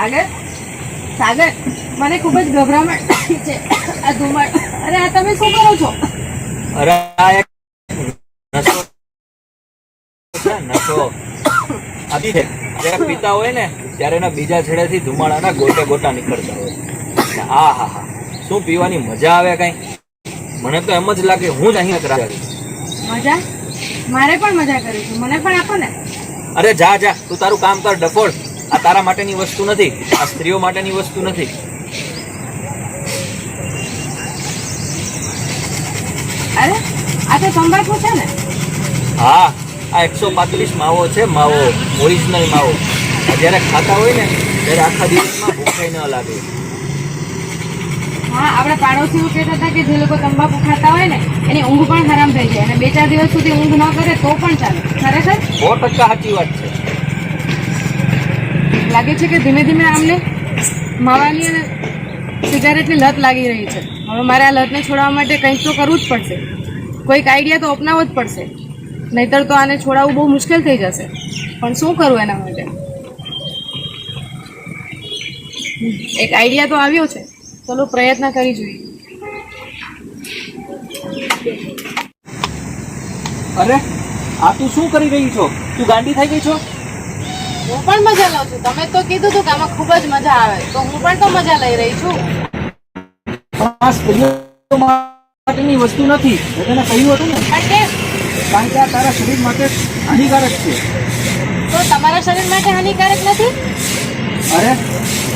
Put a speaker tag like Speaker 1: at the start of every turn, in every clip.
Speaker 1: સાગર સાગર મને ખૂબ જ ગભરામણ છે. આ ધુમાડ અરે આ તમે શું કરો છો?
Speaker 2: અરે આ એક નશો છે નશો આદિ છે. જ્યારે પીતા હોય ને ત્યારે એના બીજા છેડેથી ધુમાડાના ગોટે ગોટા નીકળતા હોય. હા આ હા હા. શું પીવાની મજા આવે કઈ? મને તો એમ જ લાગે હું જ અહીંયા જ
Speaker 1: મજા? મારે પણ મજા કરી છું. મને પણ આપો ને.
Speaker 2: અરે જા જા. તું તારું કામ કર ડફોડ. આ તારા માટેની વસ્તુ નથી આ સ્ત્રીઓ માટેની વસ્તુ નથી.
Speaker 1: અરે આ તો તંબાકુ છે ને?
Speaker 2: હા આ એકસો પાંત્રીસ માવો છે માવો ઓરિજિનલ માવો. જ્યારે ખાતા હોય ને ત્યારે આખા દિવસમાં ભૂખાઈ ન લાગે.
Speaker 1: હા આપણા પાડોશીઓ કહેતા હતા કે જે લોકો તંબાકુ ખાતા હોય ને એની ઊંઘ પણ હરામ થઈ જાય. અને બે ચાર દિવસ સુધી ઊંઘ ન કરે તો પણ ચાલે. ખરેખર?
Speaker 2: સો ટકા સાચી વાત છે.
Speaker 1: લાગે છે કે ધીમે ધીમે આમને માવાની અને સિગારેટની લત લાગી રહી છે. હવે મારે આ લતને છોડાવવા માટે કંઈક તો કરવું જ પડશે. કોઈક આઈડિયા તો અપનાવવો જ પડશે. નહીતર તો આને છોડાવવું બહુ મુશ્કેલ થઈ જશે. પણ શું કરવું એના માટે? એક આઈડિયા તો આવ્યો છે. ચલો પ્રયત્ન કરી જોઈએ.
Speaker 2: અરે, આ તું શું કરી રહી છો? તું ગાંડી થઈ ગઈ છો?
Speaker 1: હું પણ મજા લઉં છું. તમે તો કીધું હતું કે આમાં ખૂબ જ મજા આવે. તો હું પણ તો મજા લઈ રહી છું.
Speaker 2: આ સ્ત્રીઓ માટેની વસ્તુ નથી. મેં તને કહ્યું હતું ને કારણ કે આ તારા શરીર માટે હાનિકારક છે.
Speaker 1: તો તમારા શરીર માટે હાનિકારક નથી?
Speaker 2: અરે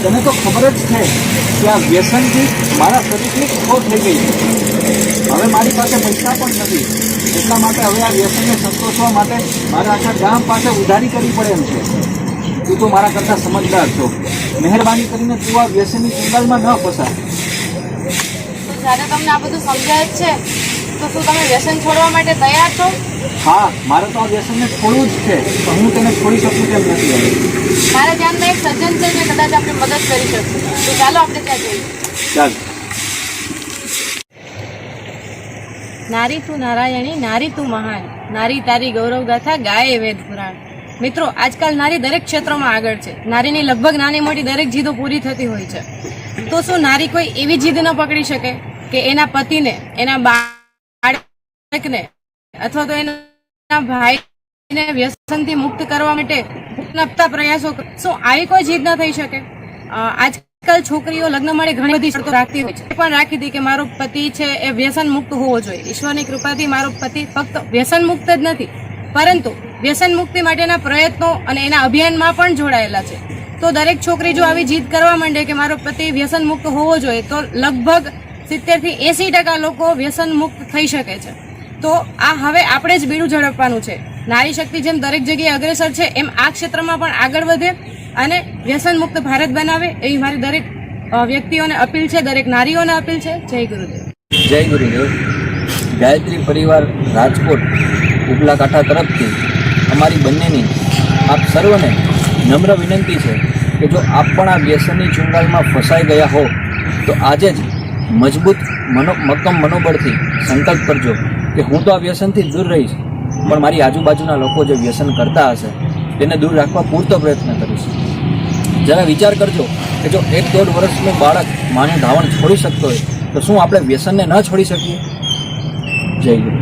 Speaker 2: તને તો ખબર જ છે કે આ વ્યસનથી મારા શરીરની ખો થઈ ગઈ હવે મારી પાસે પૈસા પણ નથી. એટલા માટે હવે આ વ્યસનને સંતોષવા માટે મારે આખા ગામ પાસે ઉધારી કરવી પડે એમ છે. તું તો મારા કરતાં સમજદાર છો. મહેરબાની કરીને તું આ વ્યસનની ચુંગાલમાં ન ફસા
Speaker 1: જ્યારે તમને આ બધું સમજાય જ છે તો શું તમે વ્યસન છોડવા માટે તૈયાર છો?
Speaker 2: હા મારે તો આ વ્યસનને છોડવું જ છે. પણ હું તેને છોડી શકું તેમ નથી
Speaker 1: મારા ધ્યાનમાં એક સજ્જન છે જે કદાચ આપણે મદદ કરી શકશે તો ચાલો આપણે ત્યાં જઈએ.
Speaker 2: ચાલ.
Speaker 1: નારી તું નારાયણી નારી તું મહાન. નારી તારી ગૌરવ ગાથા ગાય વેદ પુરાણ. મિત્રો, આજકાલ નારી દરેક ક્ષેત્રમાં આગળ છે. નારીની લગભગ નાની મોટી દરેક જીદો પૂરી થતી હોય છે. તો શું નારી કોઈ એવી જીદ ન પકડી શકે કે એના પતિને, એના બાળકને અથવા તો એના ભાઈને વ્યસનથી મુક્ત કરવા માટે નપતા પ્રયાસો શું આવી કોઈ જીદ ન થઈ શકે? આજકાલ છોકરીઓ લગ્ન માટે ઘણી બધી શરતો રાખતી હોય છે. પણ રાખી હતી કે મારો પતિ છે એ વ્યસન મુક્ત હોવો જોઈએ. ઈશ્વરની કૃપાથી મારો પતિ ફક્ત વ્યસન મુક્ત જ નથી પરંતુ વ્યસન મુક્તિ માટેના પ્રયત્નો અને એના અભિયાનમાં પણ જોડાયેલા છે. તો દરેક છોકરી જો આવી જીદ કરવા માંડે કે મારો પતિ વ્યસન મુક્ત હોવો જોઈએ, તો લગભગ સિત્તેરથી એસી ટકા લોકો વ્યસન મુક્ત થઈ શકે છે. તો આ હવે આપણે જ બીડું ઝડપવાનું છે. નારી શક્તિ જેમ દરેક જગ્યાએ અગ્રેસર છે, એમ આ ક્ષેત્રમાં પણ આગળ વધે અને વ્યસન મુક્ત ભારત બનાવે એવી મારી દરેક વ્યક્તિઓને અપીલ છે, દરેક નારીઓને અપીલ છે. જય ગુરુદેવ.
Speaker 2: જય ગુરુદેવ. ગાયત્રી પરિવાર રાજકોટ. ઉપલા કાંઠા તરફથી અમારી બંનેની આપ સર્વને નમ્ર વિનંતી છે કે જો આપ પણ આ વ્યસનની ચુંગાલમાં ફસાઈ ગયા હો, તો આજે જ મજબૂત મનો, મક્કમ મનોબળથી સંકલ્પ કરજો કે હું તો આ વ્યસનથી દૂર રહીશ, પણ મારી આજુબાજુના લોકો જે વ્યસન કરતા હશે, તેને દૂર રાખવા પૂરતો પ્રયત્ન કરીશ. જરા વિચાર કરજો કે જો એક દોઢ વર્ષનું બાળક માનું ધાવણ છોડી શકતો હોય, તો શું આપણે વ્યસનને ન છોડી શકીએ? જય ગુરુ